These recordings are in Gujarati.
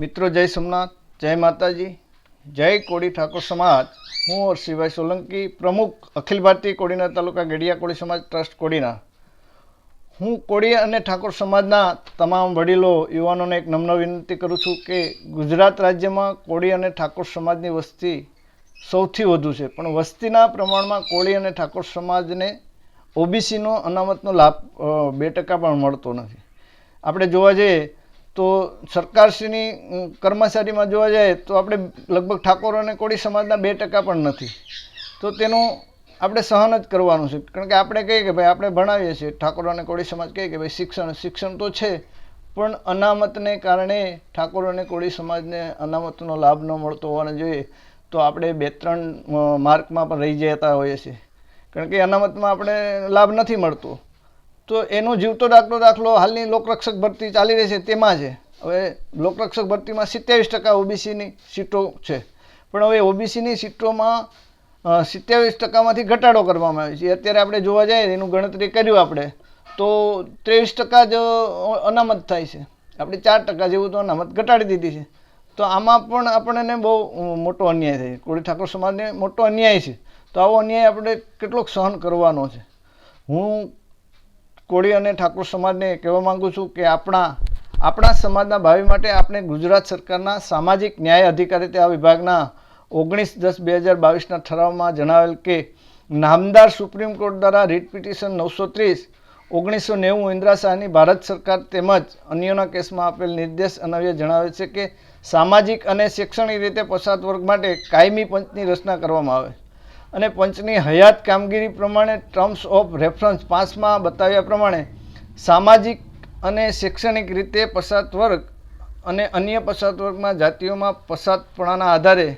મિત્રો, જય સોમનાથ, જય માતાજી, જય કોળી ઠાકોર સમાજ. હું હર્ષિભાઈ સોલંકી પ્રમુખ અખિલ ભારતીય કોડીનાર તાલુકા ગઢિયા કોળી સમાજ ટ્રસ્ટ કોડીના. હું કોળી અને ઠાકોર સમાજના તમામ વડીલો, યુવાનોને એક નમ્ર વિનંતી કરું છું કે ગુજરાત રાજ્યમાં કોળી અને ઠાકોર સમાજની વસ્તી સૌથી વધુ છે. પણ વસ્તીના પ્રમાણમાં કોળી અને ઠાકોર સમાજને ઓબીસીનો અનામતનો લાભ બે ટકા પણ મળતો નથી. આપણે જોવા જઈએ તો સરકારશ્રીની કર્મચારીમાં જોવા જાય તો આપણે લગભગ ઠાકોર અને કોળી સમાજના બે ટકા પણ નથી. તો તેનું આપણે સહન જ કરવાનું છે. કારણ કે આપણે કહીએ કે ભાઈ આપણે ભણાવીએ છીએ. ઠાકોર અને કોળી સમાજ કહે કે ભાઈ શિક્ષણ શિક્ષણ તો છે, પણ અનામતને કારણે ઠાકોર અને કોળી સમાજને અનામતનો લાભ ન મળતો હોવાને જોઈએ તો આપણે બે ત્રણ માર્કમાં પણ રહી જતા હોઈએ છીએ. કારણ કે અનામતમાં આપણે લાભ નથી મળતો. તો એનો જીવતો દાખલો દાખલો હાલની લોકરક્ષક ભરતી ચાલી રહી છે, તેમાં છે. હવે લોકરક્ષક ભરતીમાં સિત્યાવીસ ટકા ઓબીસીની સીટો છે. પણ હવે ઓબીસીની સીટોમાં સિત્યાવીસ ટકામાંથી ઘટાડો કરવામાં આવે છે. અત્યારે આપણે જોવા જઈએ એનું ગણતરી કર્યું આપણે, તો ત્રેવીસ ટકા જ અનામત થાય છે. આપણે ચાર ટકા જેવું તો અનામત ઘટાડી દીધી છે. તો આમાં પણ આપણને બહુ મોટો અન્યાય થાય કોળી ઠાકોર સમાજને મોટો અન્યાય છે. તો આવો અન્યાય આપણે કેટલોક સહન કરવાનો છે. હું કોળી અને ઠાકોર સમાજને કહેવા માંગુ છું કે આપણા આપણા સમાજના ભાવિ માટે આપણે ગુજરાત સરકારના સામાજિક ન્યાય અધિકારીતા વિભાગના ઓગણીસ દસ બે હજાર બાવીસના ઠરાવમાં જણાવેલ કે નામદાર સુપ્રીમ કોર્ટ દ્વારા રીટ પિટિશન નવસો ત્રીસ, ઓગણીસો નેવું ઇન્દિરા શાહની ભારત સરકાર તેમજ અન્યોના કેસમાં આપેલ નિર્દેશ અન્વયે જણાવે છે કે સામાજિક અને શૈક્ષણિક રીતે પછાત વર્ગ માટે કાયમી પંચની રચના કરવામાં આવે. અને પંચની હયાત કામગીરી પ્રમાણે ટર્મ્સ ઓફ રેફરન્સ પાંચમાં બતાવ્યા પ્રમાણે સામાજિક અને શૈક્ષણિક રીતે પસાત વર્ગ અને અન્ય પસાત વર્ગમાં જાતિઓમાં પસાતપણાના આધારે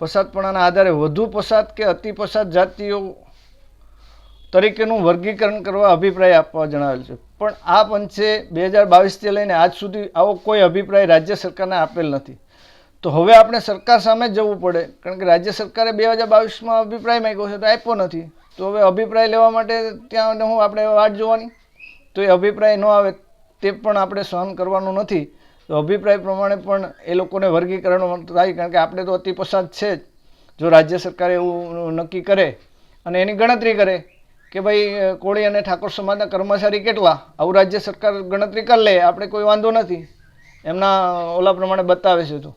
પસાતપણાના આધારે વધુ પસાત કે અતિ પસાત જાતિઓ તરીકેનું વર્ગીકરણ કરવા અભિપ્રાય આપવા જણાવેલ છે. પણ આ પંચે બે હજાર બાવીસથી લઈને આજ સુધી આવો કોઈ અભિપ્રાય રાજ્ય સરકારને આપેલ નથી. તો હવે આપણે સરકાર સામે જ જવું પડે. કારણ કે રાજ્ય સરકારે બે હજાર બાવીસમાં અભિપ્રાય માંગ્યો છે, તો આપ્યો નથી. તો હવે અભિપ્રાય લેવા માટે ત્યાં હું આપણે વાટ જોવાની. તો એ અભિપ્રાય ન આવે તે પણ આપણે સહન કરવાનું નથી. તો અભિપ્રાય પ્રમાણે પણ એ લોકોને વર્ગીકરણ થાય, કારણ કે આપણે તો અતિ પસાદ છે જ. જો રાજ્ય સરકાર એવું નક્કી કરે અને એની ગણતરી કરે કે ભાઈ કોળી અને ઠાકોર સમાજના કર્મચારી કેટલા? આવું રાજ્ય સરકાર ગણતરી કરી લે, આપણે કોઈ વાંધો નથી. એમના ઓલા પ્રમાણે બતાવે છે તો.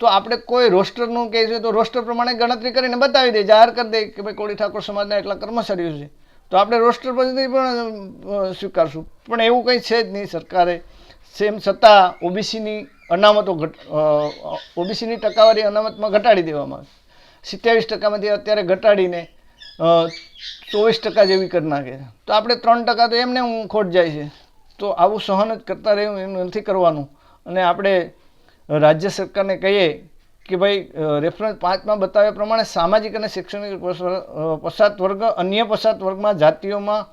તો આપણે કોઈ રોસ્ટરનું કહે છે, તો રોસ્ટર પ્રમાણે ગણતરી કરીને બતાવી દે, જાહેર કરી દે કે ભાઈ કોળી ઠાકોર સમાજના એટલા કર્મચારીઓ છે. તો આપણે રોસ્ટર પરથી પણ સ્વીકારશું. પણ એવું કંઈ છે જ નહીં સરકારે. સેમ છતાં ઓબીસીની અનામતો ઘટ ઓબીસીની ટકાવારી અનામતમાં ઘટાડી દેવામાં આવે સિત્યાવીસ ટકામાંથી અત્યારે ઘટાડીને ચોવીસ ટકા જેવી કરી નાખે તો આપણે ત્રણ ટકા તો એમને હું ખોટ જાય છે. તો આવું સહન જ કરતા રહેવું, એમ નથી કરવાનું. અને આપણે રાજ્ય સરકારને કહીએ કે ભાઈ રેફરન્સ પાંચમાં બતાવ્યા પ્રમાણે સામાજિક અને શૈક્ષણિક પસાત વર્ગ, અન્ય પસાત વર્ગમાં જાતિઓમાં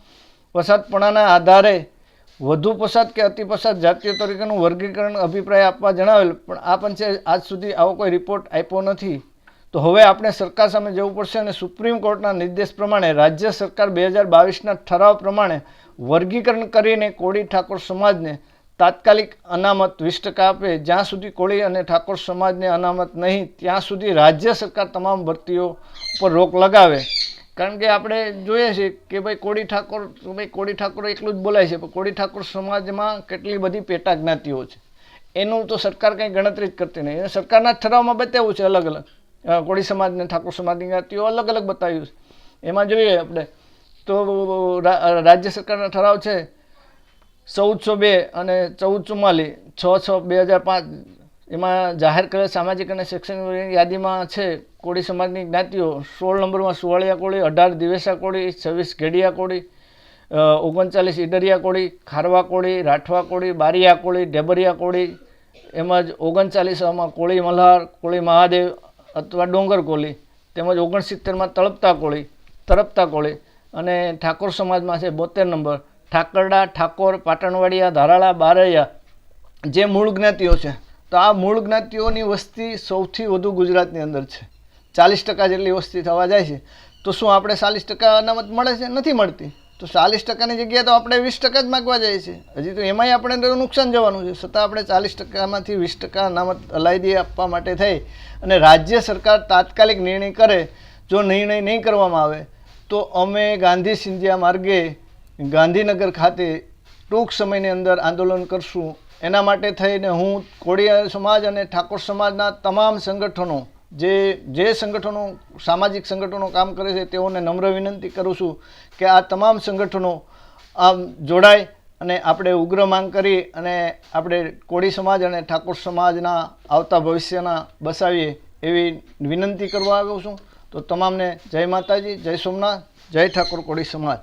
પસાતપણાના આધારે વધુ પસાત કે અતિ પસાત જાતિઓ તરીકેનું વર્ગીકરણ અભિપ્રાય આપવા જણાવેલ, પણ આ પંચે આજ સુધી આવો કોઈ રિપોર્ટ આપ્યો નથી. તો હવે આપણે સરકાર સામે જવું પડશે અને સુપ્રીમ કોર્ટના નિર્દેશ પ્રમાણે રાજ્ય સરકાર બે હજાર બાવીસના ઠરાવ પ્રમાણે વર્ગીકરણ કરીને કોળી ઠાકોર સમાજને તાત્કાલિક અનામત વીસ ટકા આપે, જ્યાં સુધી કોળી અને ઠાકોર સમાજને અનામત નહીં, ત્યાં સુધી રાજ્ય સરકાર તમામ ભરતીઓ ઉપર રોક લગાવે. કારણ કે આપણે જોઈએ છીએ કે ભાઈ કોળી ઠાકોર, ભાઈ કોળી ઠાકોર એકલું જ બોલાય છે, પણ કોળી ઠાકોર સમાજમાં કેટલી બધી પેટા જ્ઞાતિઓ છે. એનું તો સરકાર કંઈ ગણતરી જ કરતી નહીં. એને સરકારના ઠરાવમાં બતાવ્યું છે અલગ અલગ. કોળી સમાજને ઠાકોર સમાજની જ્ઞાતિઓ અલગ અલગ બતાવ્યું છે. એમાં જોઈએ આપણે. તો રાજ્ય સરકારના ઠરાવ છે ચૌદસો બે અને ચૌદ ચુમ્માલીસ, છ છ બે હજાર પાંચ, એમાં જાહેર કરેલ સામાજિક અને શૈક્ષણિક યાદીમાં છે, કોળી સમાજની જ્ઞાતિઓ, સોળ નંબરમાં સુવાળિયા કોળી, અઢાર દિવેસા કોળી, છવ્વીસ ઘેડિયા કોળી ઓગણચાલીસ ઈડરિયા કોળી, ખારવા કોળી, રાઠવા કોળી, બારિયા કોળી, ઢેબરિયા કોળી એમજ ઓગણચાલીસમાં કોળી મલ્હાર, કોળી મહાદેવ અથવા ડોંગર કોળી, તેમજ ઓગણસિત્તેરમાં તળપતા કોળી, તરપતા કોળી અને ઠાકોર સમાજમાં છે બોતેર નંબર. ઠાકરડા, ઠાકોર, પાટણવાડિયા, ધારાળા, બારૈયા જે મૂળ જ્ઞાતિઓ છે. તો આ મૂળ જ્ઞાતિઓની વસ્તી સૌથી વધુ ગુજરાતની અંદર છે. ચાલીસ ટકા જેટલી વસ્તી થવા જાય છે. તો શું આપણે ચાલીસ ટકા અનામત મળે છે? નથી મળતી. તો ચાલીસ ટકાની જગ્યાએ તો આપણે વીસ ટકા જ માગવા જઈએ છીએ. હજી તો એમાંય આપણે તો નુકસાન જવાનું છે. છતાં આપણે ચાલીસ ટકામાંથી વીસ ટકા અનામત અલાયદી આપવા માટે થઈ અને રાજ્ય સરકાર તાત્કાલિક નિર્ણય કરે. જો નિર્ણય નહીં કરવામાં આવે, તો અમે ગાંધી સિંધિયા માર્ગે ગાંધીનગર ખાતે ટૂંક સમયની અંદર આંદોલન કરશું. એના માટે થઈને હું કોળિયા સમાજ અને ઠાકોર સમાજના તમામ સંગઠનો, જે જે સંગઠનો, સામાજિક સંગઠનો કામ કરે છે, તેઓને નમ્ર વિનંતી કરું છું કે આ તમામ સંગઠનો આમ જોડાય અને આપણે ઉગ્ર માંગ કરી અને આપણે કોળી સમાજ અને ઠાકોર સમાજના આવતા ભવિષ્યના બસાવીએ એવી વિનંતી કરવા આવ્યો છું. તો તમામને જય માતાજી, જય સોમનાથ, જય ઠાકોર કોળી સમાજ.